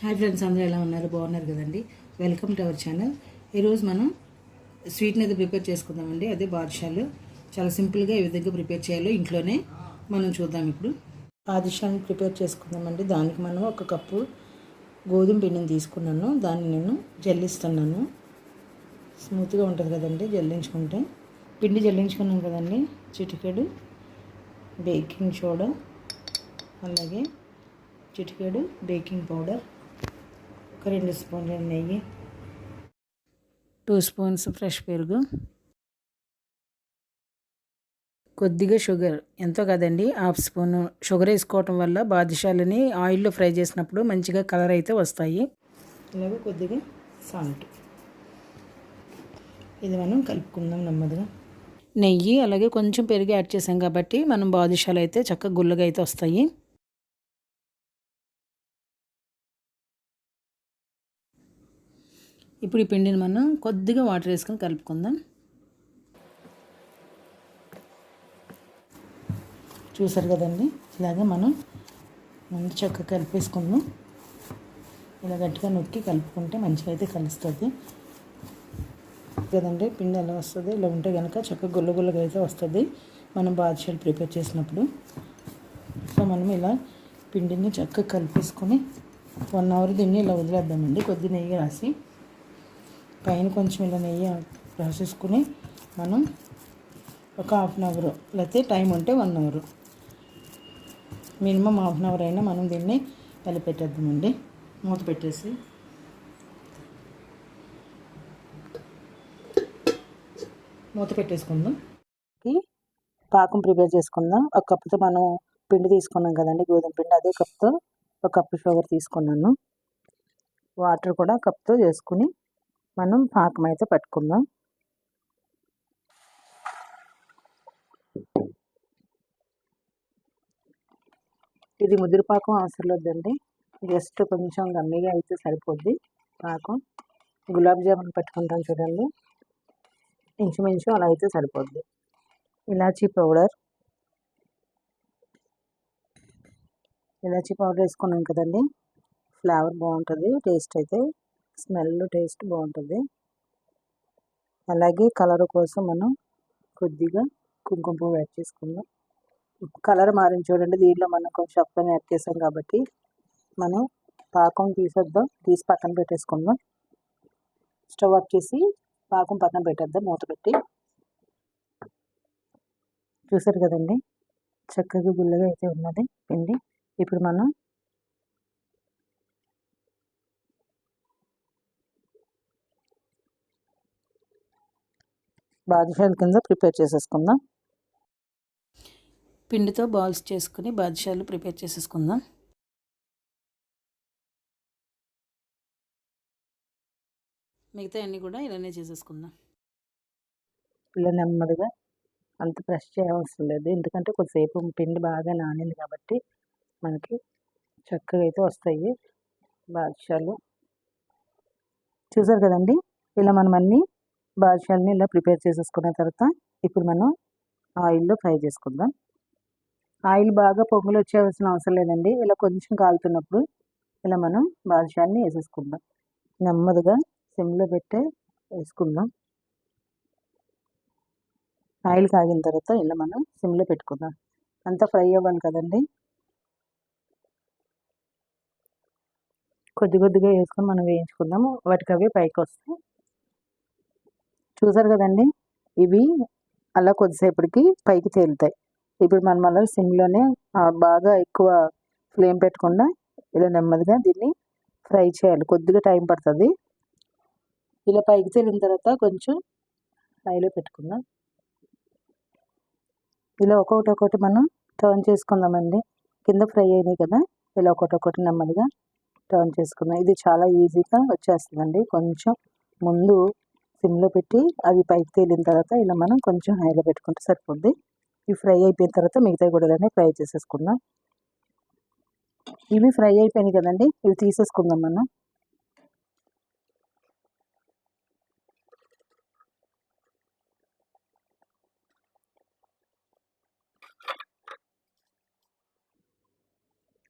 Hi friends అందరూ ఎలా ఉన్నారు? బాగున్నారు కదండి. వెల్కమ్ టు అవర్ ఛానల్ ఈరోజు మనం స్వీట్ని అయితే ప్రిపేర్ చేసుకుందామండి. అదే బాదుషాలు. చాలా సింపుల్గా ఏ విధంగా ప్రిపేర్ చేయాలో ఇంట్లోనే మనం చూద్దాం ఇప్పుడు. బాదుషాన్ని ప్రిపేర్ చేసుకుందామండి. దానికి మనం ఒక కప్పు గోధుమ పిండిని తీసుకున్నాను. దాన్ని నేను జల్లిస్తున్నాను. స్మూత్గా ఉంటుంది కదండి జల్లించుకుంటే. పిండి జల్లించుకున్నాం కదండి. చిటికెడు బేకింగ్ సోడా అలాగే చిటికెడు బేకింగ్ పౌడర్. ఒక రెండు స్పూన్ల నెయ్యి. టూ స్పూన్స్ ఫ్రెష్ పెరుగు. కొద్దిగా షుగర్. ఎంతో కదండి హాఫ్ స్పూన్. షుగర్ వేసుకోవటం వల్ల బాదుషాలని ఆయిల్లో ఫ్రై చేసినప్పుడు మంచిగా కలర్ అయితే వస్తాయి. అలాగే కొద్దిగా సాల్ట్. ఇది మనం కలుపుకుందాం నెమ్మదిగా. నెయ్యి అలాగే కొంచెం పెరుగు యాడ్ చేసాం కాబట్టి మనం బాదుషాలు అయితే చక్కగా గుల్లగా అయితే వస్తాయి. ఇప్పుడు ఈ పిండిని మనం కొద్దిగా వాటర్ వేసుకొని కలుపుకుందాం. చూసారు కదండి? ఇలాగే మనం ముందు చక్కగా కలిపేసుకుందాం. ఇలా గట్టిగా నొక్కి కలుపుకుంటే మంచిగా అయితే కలుస్తుంది. కదండి? పిండి ఎలా వస్తుంది? ఇలా ఉంటే కనుక చక్కగా గుల్ల గుల్లగా అయితే వస్తుంది. మనం బాదుషాలు ప్రిపేర్ చేసినప్పుడు. సో మనం ఇలా పిండిని చక్కగా కలిపేసుకొని వన్ అవర్ దీన్ని ఇలా వదిలేద్దామండి. కొద్ది నెయ్యి రాసి పైన కొంచెం ఇలా నెయ్యి రాసేసుకుని మనం ఒక హాఫ్ అన్ అవర్ లేకపోతే టైం ఉంటే one hour. Minimum half an hour అయినా మనం దీన్ని కలిపెట్టేద్దామండి. మూత పెట్టేసి. మూత పెట్టేసుకుందాం. పాకం ప్రిపేర్ చేసుకుందాం. ఒక కప్పుతో మనం పిండి తీసుకున్నాం కదండి గోధుమ పిండి అదే కప్తో ఒక కప్పు షుగర్ తీసుకున్నాను. వాటర్ కూడా కప్తో చేసుకుని మనం పాకం అయితే పట్టుకుందాం. ఇది ముదిరి పాకం అవసరం లేదండి జస్ట్ కొంచెం గమ్మిగా అయితే సరిపోద్ది పాకం. గులాబ్ జామున్ పెట్టుకుంటాం చూడండి. ఇంచుమించు అలా అయితే సరిపోద్ది. ఇలాచీ పౌడర్. ఇలాచీ పౌడర్ వేసుకున్నాం కదండి. ఫ్లేవర్ బాగుంటుంది టేస్ట్ అయితే. స్మెల్ టేస్ట్ బాగుంటుంది. అలాగే కలర్ కోసం మనం కొద్దిగా కుంకుమ పువ్వు యాడ్ చేసుకుందాం. కలర్ మారింది చూడండి దీంట్లో మనం కొంచెం అప్పని యాడ్ చేసాం కాబట్టి మనం పాకం తీసేద్దాం తీసి పక్కన పెట్టేసుకుందాం. స్టవ్ ఆఫ్ చేసి పాకం పక్కన పెట్టేద్దాం మూత పెట్టి. చూసారు కదండి చక్కగా గుల్లగా అయితే ఉన్నది పిండి. ఇప్పుడు మనం బాదుషాల కింద ప్రిపేర్ చేసేసుకుందాం. పిండితో బాల్స్ చేసుకుని బాదుషాలు ప్రిపేర్ చేసేసుకుందాం. మిగతా అన్నీ కూడా ఇలానే చేసేసుకుందాం. ఇలా నెమ్మదిగా అంత ప్రెస్ చేయవలసిన లేదు. ఎందుకంటే కొద్దిసేపు పిండి బాగా నానింది కాబట్టి మనకి చక్కగా అయితే వస్తాయి బాదుషాలు. చూసారు కదండి? ఇలా మనం అన్నీ బాదుషాలని ఇలా ప్రిపేర్ చేసేసుకున్న తర్వాత ఇప్పుడు మనం ఆయిల్లో ఫ్రై చేసుకుందాం. ఆయిల్ బాగా పొంగులు వచ్చేవలసిన అవసరం లేదండి. ఇలా కొంచెం కాలుతున్నప్పుడు ఇలా మనం బాదుషాలని వేసేసుకుందాం. నెమ్మదిగా సిమ్లో పెట్టే వేసుకుందాం. ఆయిల్ కాగిన తర్వాత ఇలా మనం సిమ్లో పెట్టుకుందాం. అంతా ఫ్రై అవ్వాలి కదండి. కొద్ది కొద్దిగా వేసుకొని మనం వేయించుకుందాము. వాటికి అవి పైకి వస్తాయి చూసారు కదండి? ఇవి అలా కొద్దిసేపటికి పైకి తేలుతాయి. ఇప్పుడు మనం అలా సిమ్లోనే బాగా ఎక్కువ ఫ్లేమ్ పెట్టకుండా ఇలా నెమ్మదిగా దీన్ని ఫ్రై చేయాలి. కొద్దిగా టైం పడుతుంది. ఇలా పైకి తేలిన తర్వాత కొంచెం హైలో పెట్టుకుందాం. ఇలా ఒక్కొక్కటి ఒకటి మనం టర్న్ చేసుకుందామండి. కింద ఫ్రై అయినాయి కదా? ఇలా ఒకటి ఒకటి నెమ్మదిగా టర్న్ చేసుకుందాం. ఇది చాలా ఈజీగా వచ్చేస్తుందండి. కొంచెం ముందు సిమ్లో పెట్టి అవి పైకి తేలిన తర్వాత ఇలా మనం కొంచెం హైలో పెట్టుకుంటే సరిపోద్ది. ఇవి ఫ్రై అయిపోయిన తర్వాత మిగతా కూడా ఫ్రై చేసేసుకుందాం. ఇవి ఫ్రై అయిపోయినాయి కదండి ఇవి తీసేసుకుందాం మనం.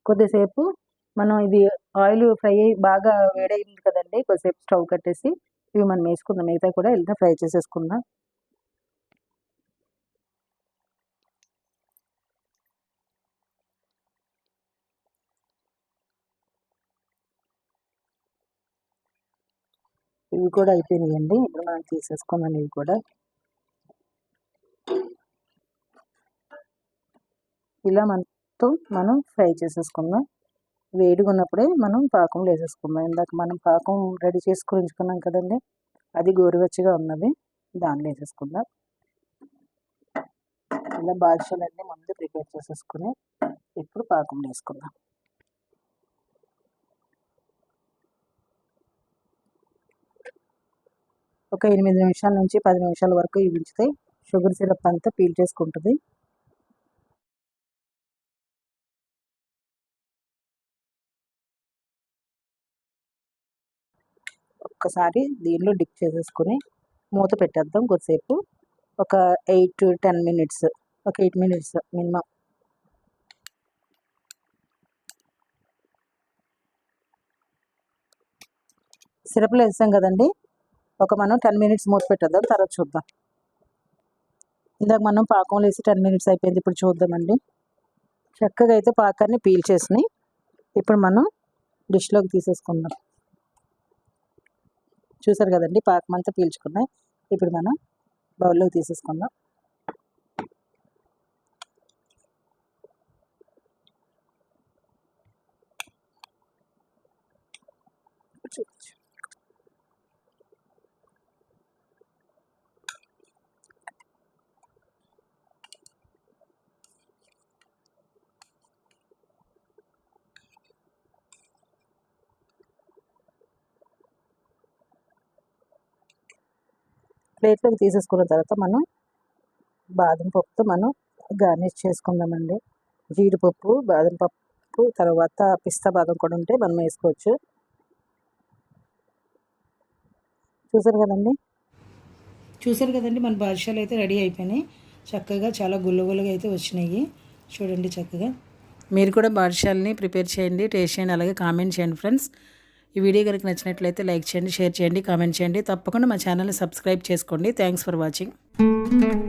కొద్దిసేపు మనం ఇది ఆయిల్ ఫ్రై అయ్యి బాగా వేడైంది కదండి కొద్దిసేపు స్టవ్ కట్టేసి ఇవి మనం వేసుకుందాం. మిగతా కూడా ఇలా ఫ్రై చేసేసుకుందాం. ఇవి కూడా అయిపోయినాయండి. ఇప్పుడు మనం తీసేసుకుందాం ఇవి కూడా. ఇలా మనతో మనం ఫ్రై చేసేసుకుందాం. వేడిగా ఉన్నప్పుడే మనం పాకం వేసేసుకుందాం ఇందాక మనం పాకం రెడీ చేసుకుని ఉంచుకున్నాం కదండి అది గోరువెచ్చగా ఉన్నది దానిలో వేసేసుకుందాం ఇలా బాదుషాలన్నీ ముందు ప్రిపేర్ చేసేసుకుని ఇప్పుడు పాకం వేసుకుందాం ఒక ఎనిమిది నిమిషాల నుంచి పది నిమిషాల వరకు ఇవి ఉంచితే షుగర్ సిరప్ అంతా పీల్ చేసుకుంటుంది. ఒక్కసారి దీనిలో డిప్ చేసేసుకుని మూత పెట్టేద్దాం కొద్దిసేపు. ఒక ఎయిట్ టు టెన్ మినిట్స్ ఒక ఎయిట్ మినిట్స్ మినిమం. సిరప్లో వేసాం కదండి. ఒక మనం టెన్ మినిట్స్ మూత పెట్టేద్దాం తర్వాత చూద్దాం. ఇందాక మనం పాకంలో వేసి టెన్ మినిట్స్ అయిపోయింది ఇప్పుడు చూద్దామండి. చక్కగా అయితే పాకాన్ని పీల్చేసినాయి ఇప్పుడు మనం డిష్లోకి తీసేసుకుందాం. చూసారు కదండి పాకం అంతా పీల్చుకున్నాయి. ఇప్పుడు మనం బౌల్లోకి తీసేసుకుందాం. ప్లేట్లోకి తీసేసుకున్న తర్వాత మనం బాదం పప్పుతో మనం గార్నిష్ చేసుకుందామండి. జీడిపప్పు బాదం పప్పు తర్వాత పిస్తా బాదం కూడా ఉంటే మనం వేసుకోవచ్చు. చూసారు కదండి? చూసారు కదండి? మన బాదుషాలు అయితే రెడీ అయిపోయినాయి. చక్కగా చాలా గుల్లగుల్లగా అయితే వచ్చినాయి. చూడండి చక్కగా. మీరు కూడా బాదుషాలని ప్రిపేర్ చేయండి. టేస్ట్ చేయండి. అలాగే కామెంట్ చేయండి ఫ్రెండ్స్. ఈ వీడియో కనుక నచ్చినట్లయితే లైక్ చేయండి షేర్ చేయండి కామెంట్ చేయండి. తప్పకుండా మా ఛానల్ని సబ్స్క్రైబ్ చేసుకోండి. Thanks for watching